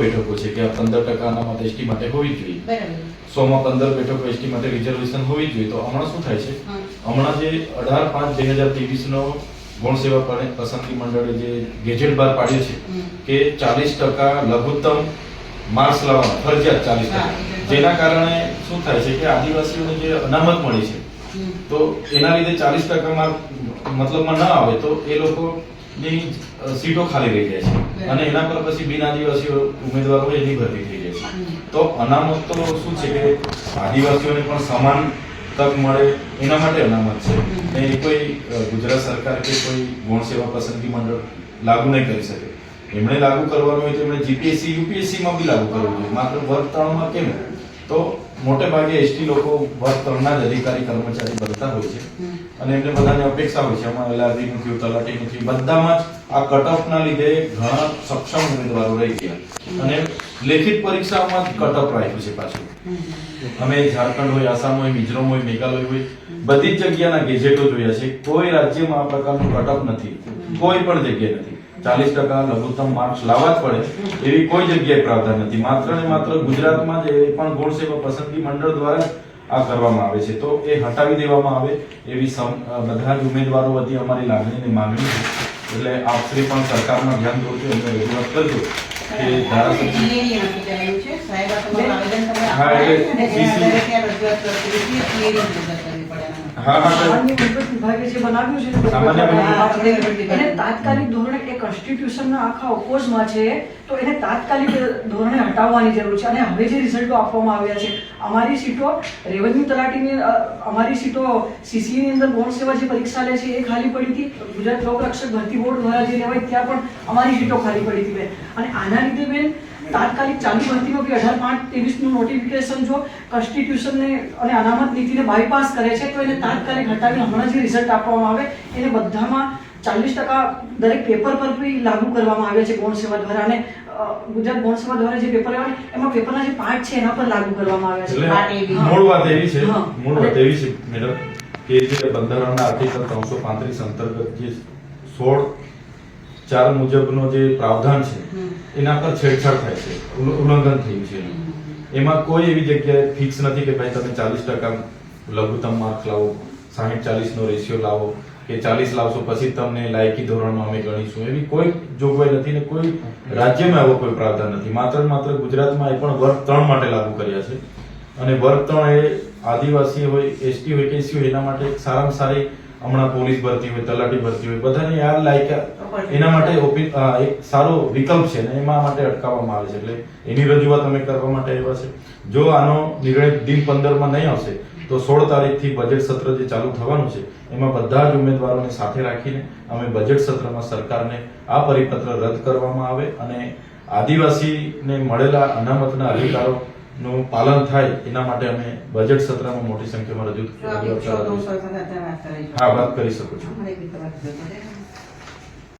બેઠકો છે કે આ પંદર ટકાના એસટી માટે હોવી જોઈએ. સો સોમાં પંદર બેઠકો એસટી માટે રિઝર્વેશન હોવી જોઈએ. તો હમણાં શું થાય છે? હમણાં જે અઢાર પાંચ બે હજાર ત્રેવીસનો ગુણ સેવા પસંદગી મંડળે જે ગેજેટ બહાર પાડ્યું છે કે ચાલીસ ટકા લઘુત્તમ માર્ક્સ લાવવાના ફરજિયાત ચાલીસ ટકા. જેના કારણે શું થાય છે કે આદિવાસીઓને જે અનામત મળી છે તો એના લીધે ચાલીસ ટકા માર્ક મતલબમાં ન આવે તો એ લોકોની અ, સીટો ખાલી રહી જાય છે. અને એના પર પછી બિન આદિવાસી ઉમેદવારો એની ભરતી થઈ જાય છે. તો અનામત તો શું છે કે આદિવાસીઓને પણ સમાન તક મળે એના માટે અનામત છે. ને એ કોઈ ગુજરાત સરકાર કે કોઈ ગૌણ સેવા પસંદગી મંડળ લાગુ નહીં કરી શકે. એમણે લાગુ કરવાનું હોય તો એમણે જીપીએસસી યુપીએસસીમાં બી લાગુ કરવું જોઈએ. માત્ર વર્ગ ત્રણમાં કેમ? તો મોટે ભાગે એસટી લોકો વર્ગ ત્રણના જ અધિકારી કર્મચારી બનતા હોય છે. અને એમને બધાની અપેક્ષા હોય છે. અમારે લાદી નથી તલાટી નથી બધામાં જ આ કટઓફના લીધે ઘણા સક્ષમ ઉમેદવારો રહી ગયા. અને લેખિત પરીક્ષામાં કટઓફ રાખ્યું છે પાછું. અમે ઝારખંડ હોય, આસામ હોય, મિઝોરમ હોય, મેઘાલય હોય, બધી જ જગ્યાના ગેજેટો જોયા છે. કોઈ રાજ્યમાં આ પ્રકારનું કટઓફ નથી. કોઈ પણ જગ્યાએ નથી. ચાલીસ ટકા લઘુત્તમ માર્ક્સ લાવવા જ પડે. એવી કોઈ જગ્યાએ પ્રાવધાન નથી. માત્ર ને માત્ર ગુજરાતમાં જ એ પણ ગુણ સેવા પસંદગી મંડળ દ્વારા આ કરવામાં આવે છે. તો એ હટાવી દેવામાં આવે એવી બધા જ ઉમેદવારો વતી અમારી લાગણી અને માંગણી છે. એટલે આપ શ્રી પણ સરકારમાં ધ્યાન દોરજો એમને રજૂઆત કરજો કે ધારાસભ્ય હા, એટલે હા હા વિભાગે જે બનાવ્યું છે તે સામાન્ય વહીવટ વહીવટ વિભાગે વિભાગ. એને તાત્કાલિક ધોરણે એ કોન્સ્ટિટ્યુશનના આખા ઓપોઝમાં છે તો એને તાત્કાલિક ધોરણે હટાવવાની જરૂર છે. અને હવે જે રિઝલ્ટો આપવામાં આવ્યા છે અમારી સીટો રેવન્યુ તલાટીની અમારી સીટો સીસીની અંદર ગૌણ સેવા જે પરીક્ષા લે છે એ ખાલી પડી હતી. ગુજરાત લોકરક્ષક ભરતી બોર્ડ દ્વારા જે લેવાય ત્યાં પણ અમારી સીટો ખાલી પડી હતી બેન અને આના લીધે બેન તાત્કાલિક ચાલુ ભરતીમાં બી અઢાર પાંચ ત્રેવીસનું નોટિફિકેશન જો કોન્સ્ટિટ્યુશનને અને અનામત નીતિને બાયપાસ કરે છે તો એને તાત્કાલિક હટાવી હમણાં જે રિઝલ્ટ આપવામાં આવે એને બધામાં ચાલીસ ટકા દરેક પેપર પર બી લાગુ કરવામાં આવે છે ગૌણ સેવા દ્વારા અને ગુજરાત ગૌણ સેવા દ્વારા જે પેપર આવે એમાં પેપરના જે પાર્ટ છે એના પર લાગુ કરવામાં આવ્યા છે. મૂળ વાત એવી છે મૂળ વાત એવી છે મેડમ કે જે બંધારણના આર્ટિકલ ત્રણસો પાંત્રીસ અંતર્ગત જે સોળ ચાર મુજબનો જે પ્રાવધાન છે. એના પર છેડછાડ થાય છે. ઉલ્લંઘન થયું છે. એમાં કોઈ એવી જગ્યાએ ફિક્સ નથી કે ભાઈ તમે ચાલીસ ટકા લઘુત્તમ માર્ક લાવો, સાહીઠ ચાલીસ નો રેશિયો લાવો કે ચાલીસ લાવશો પછી તમને લાયકી ધોરણમાં અમે ગણીશું. એવી કોઈ જોગવાઈ નથી ને કોઈ રાજ્યમાં એવો કોઈ પ્રાવધાન નથી. માત્ર માત્ર ગુજરાતમાં એ પણ વર્ગ ત્રણ માટે લાગુ કર્યા છે. અને વર્ગ ત્રણ એ આદિવાસી હોય, એસટી હોય કે એસી હોય, એના માટે સારામાં સારી હમણાં પોલીસ ભરતી હોય તલાટી ભરતી હોય બધાને યાર લાયકા એના માટે એક સારો વિકલ્પ છે ને એમાં માટે અટકાવવામાં આવે છે. એટલે એની રજૂઆત અમે કરવા માટે આવ્યા છે. જો આનો નિર્ણય દિન પંદરમાં નહીં આવશે તો સોળ તારીખથી બજેટ સત્ર જે ચાલુ થવાનું છે એમાં બધા જ ઉમેદવારોને સાથે રાખીને અમે બજેટ સત્રમાં સરકારને આ પરિપત્ર રદ કરવામાં આવે અને આદિવાસીને મળેલા અનામતના અધિકારોનું પાલન થાય એના માટે અમે બજેટ સત્રમાં મોટી સંખ્યામાં રજૂ હા વાત કરી શકો છે.